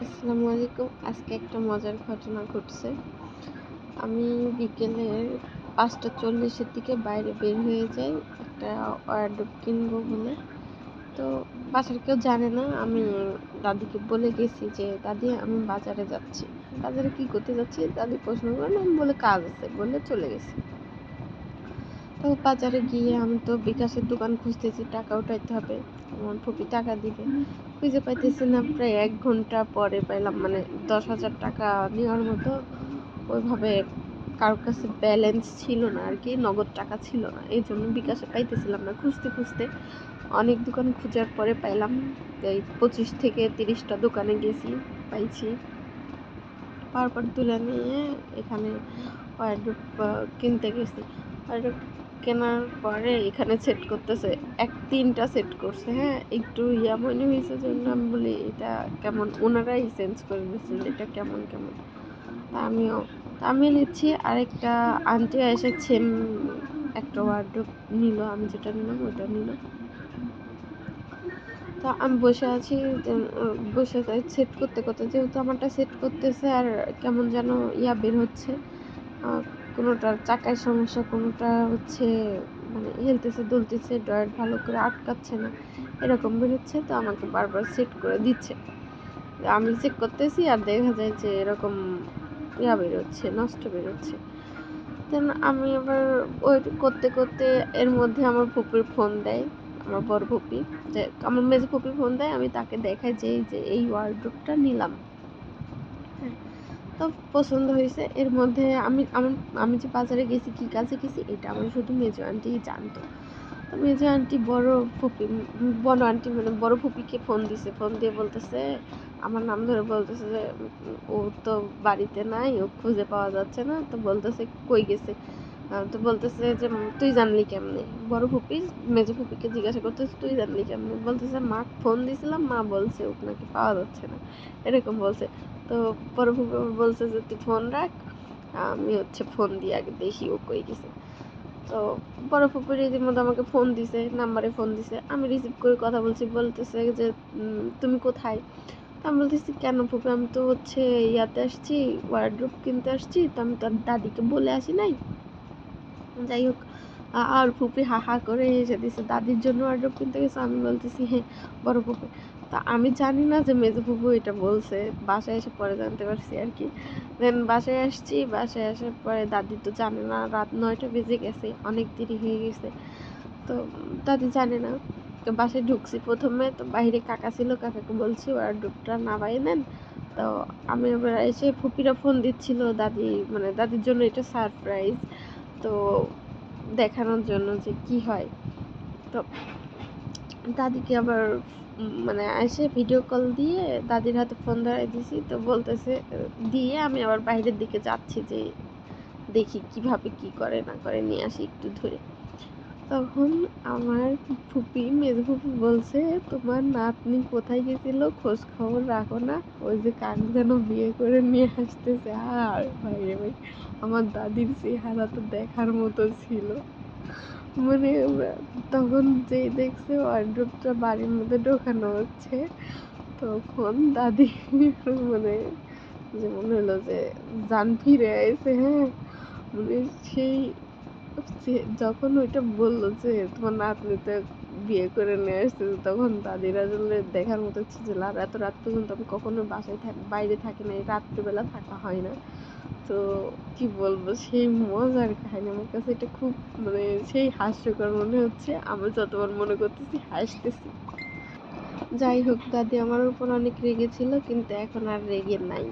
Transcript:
আসসালামু আলাইকুম। আজকে একটা মজার ঘটনা ঘটছে। আমি বিকেলে পাঁচটা চল্লিশের দিকে বাইরে বের হয়ে যাই, একটা ওয়ারড্রোব কিনবো বলে। তো বাসার কেউ জানে না, আমি দাদিকে বলে গেছি যে, দাদি, আমি বাজারে যাচ্ছি। বাজারে কি করতে যাচ্ছি? দাদি প্রশ্ন করেন আমি বলে কাজ আছে। বলে চলে গেছি। তো বাজারে গিয়ে আমি তো বিকাশের দোকান খুঁজতেছি, টাকা উঠাইতে হবে। আমার ফুপি টাকা দিবে। খুঁজে পাইতেছি না, প্রায় এক ঘণ্টা পরে পাইলাম মানে দশ হাজার টাকা নেওয়ার মতো। ওইভাবে কারোর কাছে ব্যালেন্স ছিল না আর কি, নগদ টাকা ছিল না। এই জন্য বিকাশে পাইতেছিলাম না। খুঁজতে খুঁজতে অনেক দোকান খোঁজার পরে পাইলাম। এই পঁচিশ থেকে তিরিশটা দোকানে গেছি, পাইছি। পাওয়ার পর তুলে নিয়ে এখানে কিনতে গেছি। ওয়ারড্রোব কেনার পরে এখানে সেট করতেছে। এক তিনটা সেট করছে হ্যাঁ? একটু ইয়া মনে হয়েছে জন্য আমি বলি, এটা কেমন? ওনারাই চেঞ্জ করে দিচ্ছে যে, এটা কেমন কেমন? তা আমিও আমি নিচ্ছি। আরেকটা আন্টি এসে সেম একটা ওয়ার্ড্রোব নিল, আমি যেটা নিলাম ওটা নিল। তো আমি বসে আছি বসে সেট করতে করতে যেহেতু আমারটা সেট করতেছে আর কেমন যেন ইয়া বের হচ্ছে কোনোটার চাকায় সমস্যা, কোনোটা হচ্ছে মানে হেলতেছে, দুলতেছে, ড্রয়ার ভালো করে আটকাচ্ছে না, এরকম বেরোচ্ছে, তো আমাকে বারবার সেট করে দিচ্ছে। আমি চেক করতেছি আর দেখা যায় যে এরকম ইয়া বেরোচ্ছে, নষ্ট বেরোচ্ছে। দেন আমি আবার ওই করতে করতে এর মধ্যে আমার ফুপির ফোন দেয়, আমার বড় ফুপি। যে আমার মেজো ফুপি ফোন দেয়, আমি তাকে দেখাই যে এই যে এই নিলাম। তো পছন্দ হয়েছে। এর মধ্যে আমি আমি আমি যে বাজারে গেছি, কী কাজে গেছি, এটা আমার শুধু মেজো আন্টি জানতো। তো মেজো আন্টি বড় ফুপি, বড় আন্টি মানে বড় ফুপিকে ফোন দিছে। ফোন দিয়ে বলতেছে, আমার নাম ধরে বলতেছে যে, ও তো বাড়িতে নাই, ও খুঁজে পাওয়া যাচ্ছে না। তো বলতেছে, কই গেছে? তো বলতেছে যে তুই জানলি কেমনে? বড় ফুপি, মেজো ফুপিকে জিজ্ঞাসা করতেছে, তুই জানলি কেমনে? বলতেছে, মা ফোন দিয়েছিলাম মা বলছে, ওকে নাকি পাওয়া যাচ্ছে না। এরকম বলছে। তো ফুপি বলছে যে, তুই ফোন রাখ, আমি হচ্ছে ফোন দিয়ে আগে দেখি ও কই গেছে। তো বড় ফুপি রীতিমতো আমাকে ফোন দিছে, নাম্বারে ফোন দিছে। আমি রিসিভ করে কথা বলছি, বলতেছে যে তুমি কোথায়? তো আমি বলতেছি, কেন ফুপি, আমি তো হচ্ছে ইয়াতে আসছি ওয়ার্ড্রোপ কিনতে আসছি, তো আমি তোর দাদিকে বলে আসি নাই? যাই হোক আর ফুপি হা হা করে এসে দিছে, দাদির জন্য ওয়ার্ড্রোপ কিনতে গেছে? আমি বলতেছি হ্যাঁ বড় ফুপি। তা আমি জানি না যে মেজো এটা বলছে। বাসায় এসে পরে জানতে পারছি আর কি। দেন বাসায় আসছি, বাসায় আসার পরে দাদি তো জানে না, রাত নয়টা বেজে গেছে, অনেক দেরি হয়ে গেছে। তো দাদি জানে না। তো বাসায় ঢুকছি প্রথমে, তো বাইরে কাকা ছিল, কাকাকে বলছি ওয়ার্ড্রোপটা নামাই নেন। তো আমি এবার এসে ফুপিরা ফোন দিচ্ছিল, দাদি মানে দাদির জন্য এটা সারপ্রাইজ তো দেখানোর জন্য যে কি হয়? তো দাদিকে আবার মানে এসে ভিডিও কল দিয়ে দাদির হাতে ফোন ধরাই দিছি, তো বলতেছে, দিয়ে আমি আবার বাইরের দিকে যাচ্ছি যে দেখি কীভাবে কি করে না করে, নিয়ে আসি একটু ধরে। তখন আমার ফুপি, মেজো ফুপি বলছে, তোমার নাতনি কোথায় গেছিল খোঁজ খবর রাখো না, ওই যে কাক যেন বিয়ে করে নিয়ে আসতেছে। আর ভাই ভাই, আমার দাদির চেহারা তো দেখার মতো ছিল। মানে তখন যেই দেখছে ওয়ার্ড্রোপটা বাড়ির মধ্যে ঢোকানো হচ্ছে, তখন দাদি মানে যে মনে হলো যে যান ফিরে আইসে হ্যাঁ? মানে সেই যখন ওইটা বলল যে তোমার নাতনি তো বিয়ে করে নিয়ে আসছে তখন দাদির আসলে দেখার মতো ছিল আর এত রাত পর্যন্ত আমি কখনো বাসায় থাকি, বাইরে থাকি না রাত্রিবেলা থাকা হয় না। তো কি বলব, সেই মজার কাহিনী আমার কাছে এটা খুব মানে সেই হাস্যকর মনে হচ্ছে। আমি যতবার মনে করতেছি হাসতেছি। যাই হোক, দাদি, আমার উপর অনেক রেগে ছিল, কিন্তু এখন আর রেগে নাই।